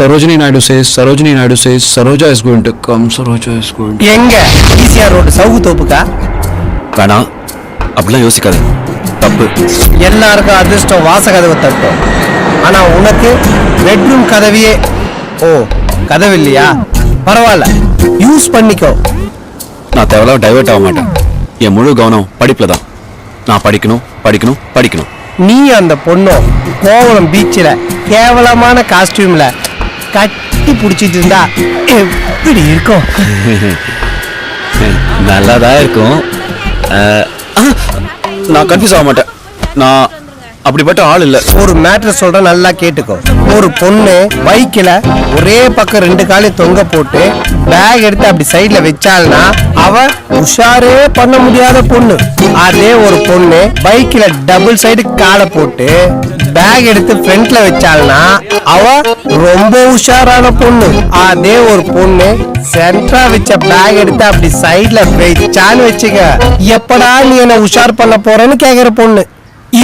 Naidu says, Sarojini Naidu says, Saroja is going to come, Saroja is going to... எங்க? ECR road சவுக்கு தோப்புக்கா? வேணாம் அப்படிலாம் யோசிக்காத. தப்பு. எல்லாருக்கும் அதிர்ஷ்டம் வாச கதவை தட்டும். ஆனா உனக்கு பெட்ரூம் கதவியே ஓ கதவு இல்லையா? பரவாயில்ல யூஸ் பண்ணிக்கோ. நான் தேவையில்லாம டைவர்ட் ஆக மாட்டேன். என் முழு கவனம் படிப்புல தான். நான் படிக்கணும் படிக்கணும் படிக்கணும். நீ அந்த பொண்ணும் கோவளம் பீச்சில் கேவலமான காஸ்டியூம்ல கட்டி பிடிச்சிட்டு இருந்தா எப்படி இருக்கும்? நல்லா தான் இருக்கும். நான் கன்ஃபியூஸ் ஆக மாட்டேன். நான் அப்படிப்பட்ட ஆள் இல்லை. ஒரு மேட்ரு சொல்ற நல்லா கேட்டுக்கோ. ஒரு பொண்ணு பைக்கில் ஒரே பக்கம் ரெண்டு காலையும் தொங்க போட்டு பேக் எடுத்து அப்படி சைடுல வச்சாள்னா அவ உஷாரே பண்ண முடியாத பொண்ணு. அதே ஒரு பொண்ணு பைக்கில் டபுள் சைடு காலை போட்டு பேக் எடுத்து ஃப்ரண்ட்ல வச்சாள்னா அவ ரொம்ப உஷாரான பொண்ணு. அதே ஒரு பொண்ணு சென்ட்ரா வச்ச பேக் எடுத்து அப்படி சைடுல வச்சான்னு வச்சுக்க எப்படா நீ என்ன உஷார் பண்ண போறேன்னு கேக்குற பொண்ணு.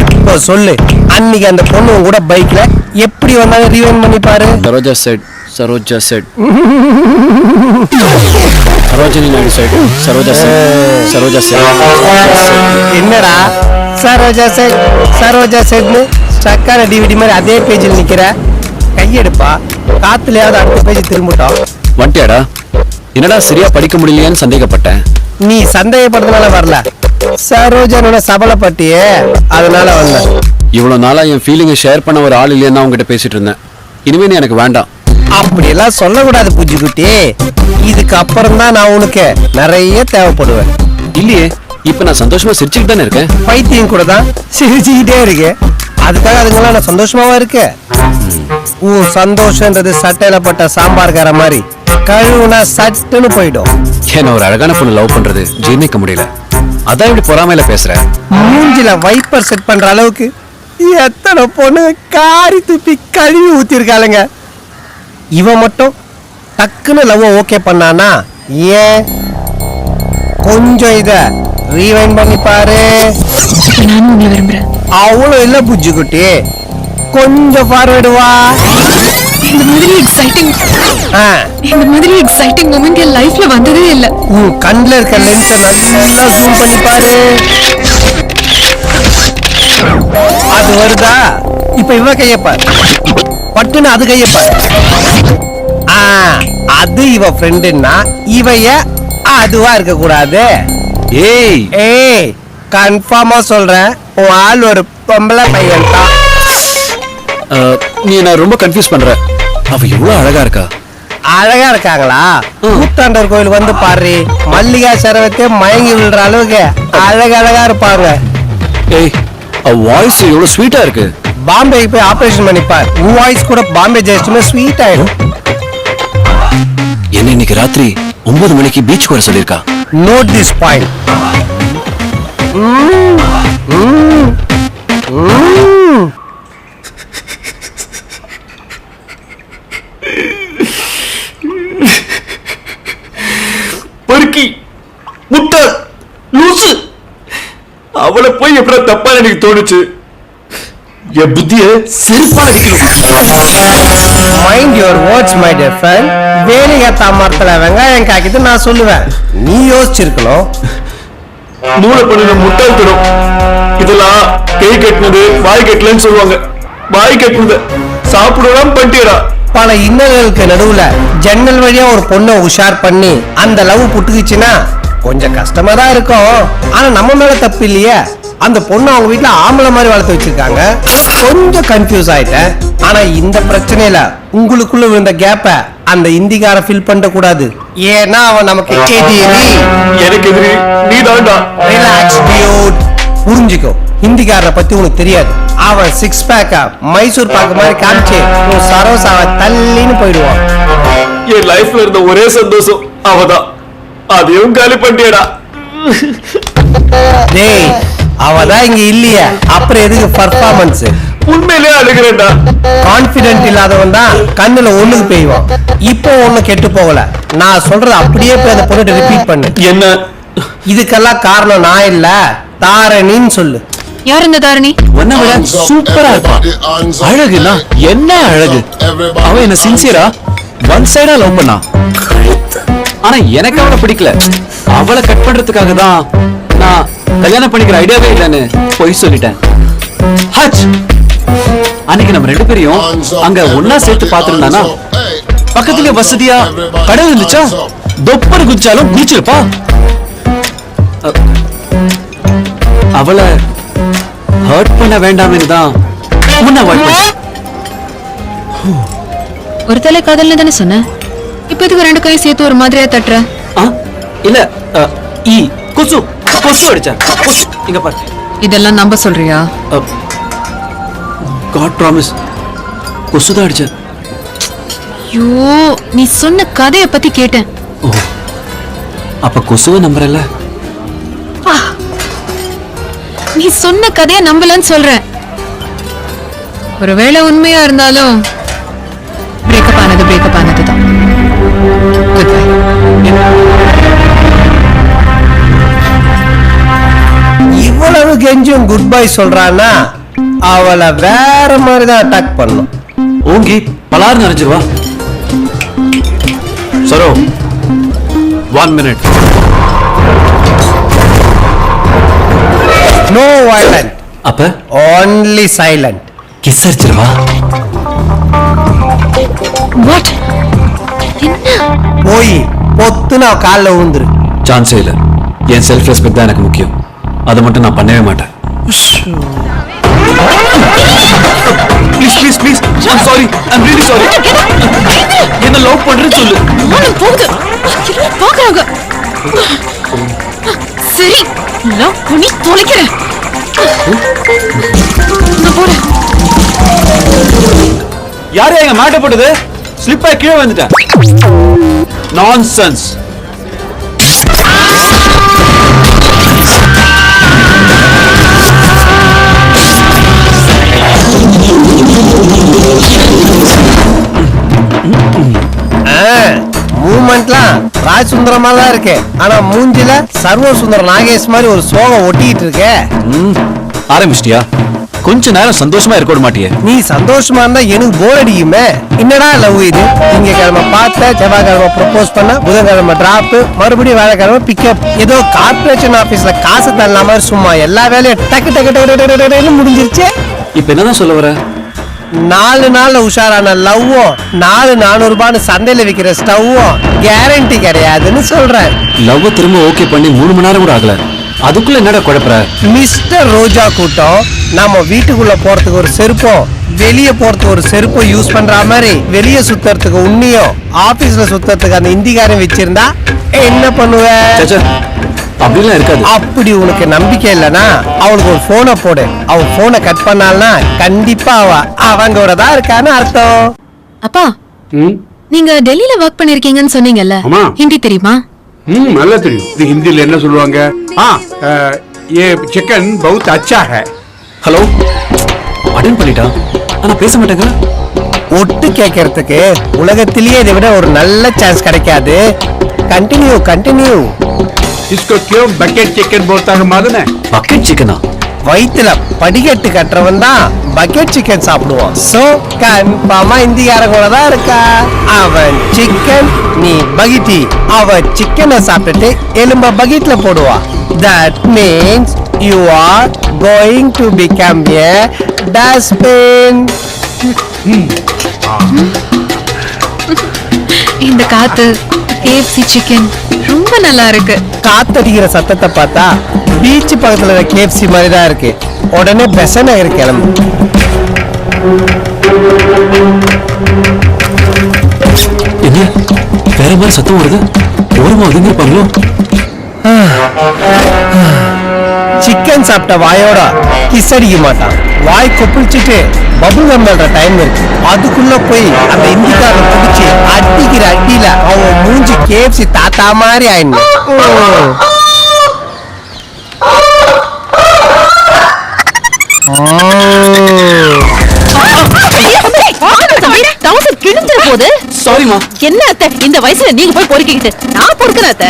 இப்ப சொல்லு அன்னைக்கு அந்த பொண்ணு உன் கூட பைக்ல எப்படி வந்தாலும் ரீவைன் பண்ணி பாரு. Saroja said, Saroja said. Sarojini Naidu said, Saroja said, Saroja said. என்னடா? சரோஜா செட் சரோஜா செட்னு சக்கார டிவிடி மாதிரி அதே பேஜில் நிக்கிற கையெடுப்பா. காத்துலயாவது அடுத்த பேஜ் திரும்பட்டோம் வந்துட்டியாடா என்னடா சரியா படிக்க முடியலையான்னு சந்தேகப்பட்டேன். நீ சந்தேகப்படுறதுனால வரல. சரோஜனோட சபலப்பட்டியே அதனால வந்த. இவ்வளவு நாளா என் ஃபீலிங்கை ஷேர் பண்ண ஒரு ஆள் தான் உங்ககிட்ட பேசிட்டு இருந்தேன். இனிமே நீ எனக்கு வேண்டாம். அப்படியெல்லாம் சொல்லக்கூடாது பூஜி குட்டி. இதுக்கு அப்புறம் தான் நான் உனக்கு நிறைய தேவைப்படுவேன். இல்லையே இப்ப நான் சந்தோஷமா சிரிச்சுக்கிட்டு தானே இருக்கேன்? பைத்தியம் கூட தான் சிரிச்சுக்கிட்டே இருக்கு அதுக்காக அதுங்களாம் நான் சந்தோஷமாவா இருக்கு? உன் சந்தோஷன்றது சட்டையில பட்ட சாம்பார்கார மாதிரி கழுவுனா சட்டுன்னு போயிடும். என்ன ஒரு அழகான பொண்ணு லவ் பண்றது? ஜீர்ணிக்க முடியல. அதான் இப்படி பொறாமையில பேசுற. மூஞ்சில வைப்பர் செட் பண்ற அளவுக்கு எத்தனை பொண்ணு காரி துப்பி கழுவி ஊத்திருக்காளுங்க. இவன் மட்டும் டக்குன்னு லவ் ஓகே பண்ணானா? ஏன்? கொஞ்சம் இத ரீவைண்ட் பண்ணி பாரு. நானும் உங்களை விரும்புறேன். அவ்வளோ இல்ல புஜ்ஜி குட்டி. கொஞ்சம் ஃபார்வேர்டு வா. இந்த மாதிரி எக்ஸைட்டிங் இந்த மாதிரி எக்ஸைட்டிங் மூமெண்ட் என் லைஃப்ல வந்ததே இல்ல. உன் கண்ணுல இருக்க லென்ஸை நல்லா ஜூம் பண்ணி பாரு. அது வருதா? இப்ப இவ கையப்பார் பட்டுன்னு அது கையப்பார் ஆ அது இவ ஃப்ரெண்டுன்னா இவைய அதுவா இருக்க கூடாது ஏய். ஏய் கன்ஃபார்மா சொல்றேன். உன் ஆள் ஒரு பொம்பளை பையன் தான் நீ நான் ரொம்ப கன்ஃபியூஸ் பண்ற. அவ எவ்வளவு அழகா இருக்கா? அழகா இருக்காங்களா? கூத்தாண்டவர் கோயில் வந்து பாரு மல்லிகா சரவத்தே மயங்கி விழுற அளவுக்கு அழகழகா இருப்பாங்க. ஏய் அவ வாய்ஸ் எவ்வளவு ஸ்வீட்டா இருக்கு. பாம்பேக்கு போய் ஆபரேஷன் பண்ணிப்பார். உன் வாய்ஸ் கூட பாம்பே ஜெயிச்சுமே ஸ்வீட் ஆயிடும். என்ன இன்னைக்கு ராத்திரி ஒன்பது மணிக்கு பீச்சுக்கு வர சொல்லியிருக்கா? நோட் திஸ் பாயிண்ட் பொறுக்கி முட்டை லூசு. அவளை போய் எப்படி தப்பா எனக்கு தோணுச்சு? என் புத்திய செருப்பா அடிக்கணும் mind your words my dear friend வேலிகத்தா மரத்துல வெங்காயம் காக்கிட்டு நான் சொல்லுவேன். நீ யோசிச்சிருக்கணும். மூளை பண்ணின முட்டாள்தனம். இதெல்லாம் கை கட்டினது வாய் கட்டலன்னு சொல்லுவாங்க. வாய் கட்டினது. சாப்பிடலாம் பண்ணிட்டேடா பல இன்னல்களுக்கு நடுவுல ஜன்னல் வழியா ஒரு பொண்ணை உஷார் பண்ணி அந்த லவ் புட்டுக்குச்சுன்னா கொஞ்சம் கஷ்டமா தான் இருக்கும். ஆனா நம்ம மேல தப்பு இல்லையே. அந்த பொண்ணு அவங்க வீட்ல ஆம்பளை மாதிரி வளர்த்து வச்சிருக்காங்க. கொஞ்சம் கன்ஃபியூஸ் ஆயிட்டேன். ஆனா இந்த பிரச்சனையில உங்களுக்குள்ள விழுந்த கேப்ப அந்த இந்திக்கார ஃபில் பண்ண கூடாது. ஏன்னா அவன் நமக்கு எனக்கு எதிரி நீ ரிலாக்ஸ் டியூட் புரிஞ்சுக்கோ ஹிந்திக்காரனை பத்தி உனக்கு தெரியாது. அவன் சிக்ஸ் பேக்கா மைசூர் பாக்கு மாதிரி காமிச்சு உன் சரோசாவை தள்ளின்னு போயிடுவான். என் லைஃப்ல இருந்த ஒரே சந்தோஷம் அவதான். அதையும் காலி பண்ணிட்டேடா டேய் அவதான் இங்க இல்லையே. அப்புறம் எதுக்கு பர்ஃபார்மன்ஸ் உண்மையிலே அழுகிறேன்டா. கான்பிடென்ட் இல்லாதவன் தான் கண்ணுல ஒண்ணுக்கு பெய்வான். இப்போ ஒண்ணு கெட்டு போகல. நான் சொல்றது அப்படியே போய் அந்த பொண்ணு ரிப்பீட் பண்ணு. என்ன? இதுக்கெல்லாம் காரணம் நான் இல்ல. தாரணின்னு சொல்லு. யார் இந்த தாரணி? உன்னை விட சூப்பரா இருப்பா அழகுனா என்ன அழகு? அவ என்ன சின்சியரா ஒன் சைடா லவ் பண்ணா? ஆனா எனக்கு அவளை பிடிக்கல. அவளை கட் பண்றதுக்காக தான் நான் கல்யாணம் பண்ணிக்கிற ஐடியாவே இல்லைன்னு பொய் சொல்லிட்டேன். ஹச்! அன்னைக்கு நம்ம ரெண்டு பேரையும் அங்க ஒன்னா சேர்த்து பாத்துருந்தானா பக்கத்துல வசதியா கடல் இருந்துச்சா? தொப்பர் குதிச்சாலும் குதிச்சிருப்பா அவளை ஹர்ட் பண்ண வேண்டாம்னு தான் உன்னை ஒரு தலை காதல்னு தானே சொன்ன? இப்ப இதுக்கு ரெண்டு கையும் சேர்த்து ஒரு மாதிரியா தட்டுற? இல்ல ஈ கொசு. கொசு அடிச்சேன் கொசு. இங்க பாரு. இதெல்லாம் நம்ப சொல்றியா? காட் ப்ராமிஸ் கொசு தான் அடிச்சேன் ஐயோ நீ சொன்ன கதைய பத்தி கேட்டேன். ஓ அப்ப கொசுவை நம்புறல நீ சொன்ன கதைய நம்பலன்னு சொல்றேன். ஒருவேளை உண்மையா இருந்தாலும் பிரேக்கப் ஆனது பிரேக்கப் ஆனது தான் குட் பை இவ்வளவு கெஞ்சும் குட் பை சொல்றான்னா அவளை வேற மாதிரி தான் அட்டாக் பண்ணும். ஓங்கி பலார் நிறைஞ்சிருவா Saro one minute no violent அப்ப? ஓன்லி சைலண்ட் கிஸ் அடிச்சிருவா வாட் போய் பொத்துன்னு அவ காலில் விழுந்துரு சான்ஸே இல்ல. என் செல்ஃப் ரெஸ்பெக்ட் தான் எனக்கு முக்கியம். அதை மட்டும் நான் பண்ணவே மாட்டேன். Please please please I'm sorry I'm really sorry என்ன லவ் பண்றேன்னு சொல்லு. போகுது பாக்குறாங்க சரி லவ் பண்ணி தொலைக்கிறேன். நான் போறேன். யாரு எங்க மாட்ட போட்டது? ஸ்லிப் ஆகி கீழே வந்துட்டேன் நான்சென்ஸ் ராஜ் சுந்தரமா தான் இருக்கு. ஆனா மூஞ்சில சர்வ சுந்தர நாகேஷ் மாதிரி ஒரு சோகம் ஒட்டிட்டு இருக்கே. ஆரம்பிச்சிட்டியா? கொஞ்ச நேரம் சந்தோஷமா இருக்க விட மாட்டியே. நீ சந்தோஷமா இருந்தா எனக்கு போர் அடிக்குமே. என்னடா லவ் இது? திங்கக்கிழமை பார்த்த செவ்வாய்க்கிழமை ப்ரப்போஸ் பண்ண புதன்கிழமை டிராப் மறுபடியும் வேலைக்கிழமை பிக்கப் ஏதோ கார்பரேஷன் ஆபீஸ்ல காசு மாதிரி சும்மா எல்லா வேலையும் டக்கு டக்கு டக்கு டக்கு டக்கு டக்குன்னு முடிஞ்சிருச்சு. இப்ப என்னதான் சொல்ல வர? நாலு நாள்ல உஷாரான லவ்வும் நாலு நானூறு ரூபான்னு சந்தையில விக்கிற ஸ்டவ்வும் கேரண்டி கிடையாதுன்னு சொல்றேன். லவ் திரும்ப ஓகே பண்ணி மூணு மணி நேரம் கூட ஆகல. அதுக்குள்ள என்னடா குழப்பற? மிஸ்டர் ரோஜா கூட்டம் நம்ம வீட்டுக்குள்ள போறதுக்கு ஒரு செருப்பும் வெளிய போறதுக்கு ஒரு செருப்பும் யூஸ் பண்ற மாதிரி வெளிய சுத்துறதுக்கு உன்னியும் ஆபீஸ்ல சுத்துறதுக்கு அந்த இந்திகாரம் வச்சிருந்தா என்ன பண்ணுவ? சேச்சே, அப்படிலாம் இருக்காது. அப்படி உனக்கு நம்பிக்கை இல்லைன்னா அவனுக்கு ஒரு போனை போடு. அவன் போனை கட் பண்ணால்னா கண்டிப்பா அவ அவங்களோட தான் இருக்கான்னு அர்த்தம். அப்பா ம்? நீங்க டெல்லியில ஒர்க் பண்ணிருக்கீங்கன்னு சொன்னீங்கல்ல. ஆமா. ஹிந்தி தெரியுமா? ம் நல்லா தெரியும். இது ஹிந்தியில் என்ன சொல்லுவாங்க? ஆ ஏ சிக்கன் பௌத் அச்சா ஹலோ அட்டன் பண்ணிட்டான் ஆனால் பேச மாட்டேங்க. ஒட்டு கேட்கறதுக்கு உலகத்திலேயே இதை விட ஒரு நல்ல சான்ஸ் கிடைக்காது. கண்டினியூ கண்டினியூ इसको क्यों बकेट चिकन बोलता है मालूम है பக்கெட் சிக்கனா வயித்துல படிக்கட்டு கட்டுறவன் தான் பக்கெட் சிக்கன் சாப்பிடுவான் சோ கன்ஃபார்மா இந்திக்காரங்கள தான் இருக்கா அவன் சிக்கன் நீ பகிட்டி அவ சிக்கனை சாப்பிட்டுட்டு எலும்ப பக்கெட்ல போடுவா that means you are going to become a dustbin இந்த காத்து கேஎஃப்சி சிக்கன் ரொம்ப நல்லா இருக்கு. காத்தடிக்கிற சத்தத்தை பார்த்தா பீச் பக்கத்துல இருக்க கேஎஃப்சி மாதிரி தான் இருக்கு. உடனே பெச நகர் கிளம்பு. என்ன? வேற மாதிரி சத்தம் வருது? ஓரமா ஒதுங்கிருப்பாங்களோ சிக்கன் சாப்பிட்ட வாயோட கிஸ் அடிக்க மாட்டான். வாய் கொப்பளிச்சுட்டு பபுள் கம் பண்ற டைம் இருக்கு. அதுக்குள்ள போய் அந்த இந்திக்காரன் பிடிச்சி அடிக்கிற அடியில அவன் மூஞ்சி கேப்சி தாத்தா மாதிரி ஆயிடணும் கிழிஞ்சிட போகுது சாரிமா என்ன அத்தை? இந்த வயசுல நீங்க போய் பொறுக்கிக்கிட்டு. நான் பொறுக்கிறேன் அத்தை.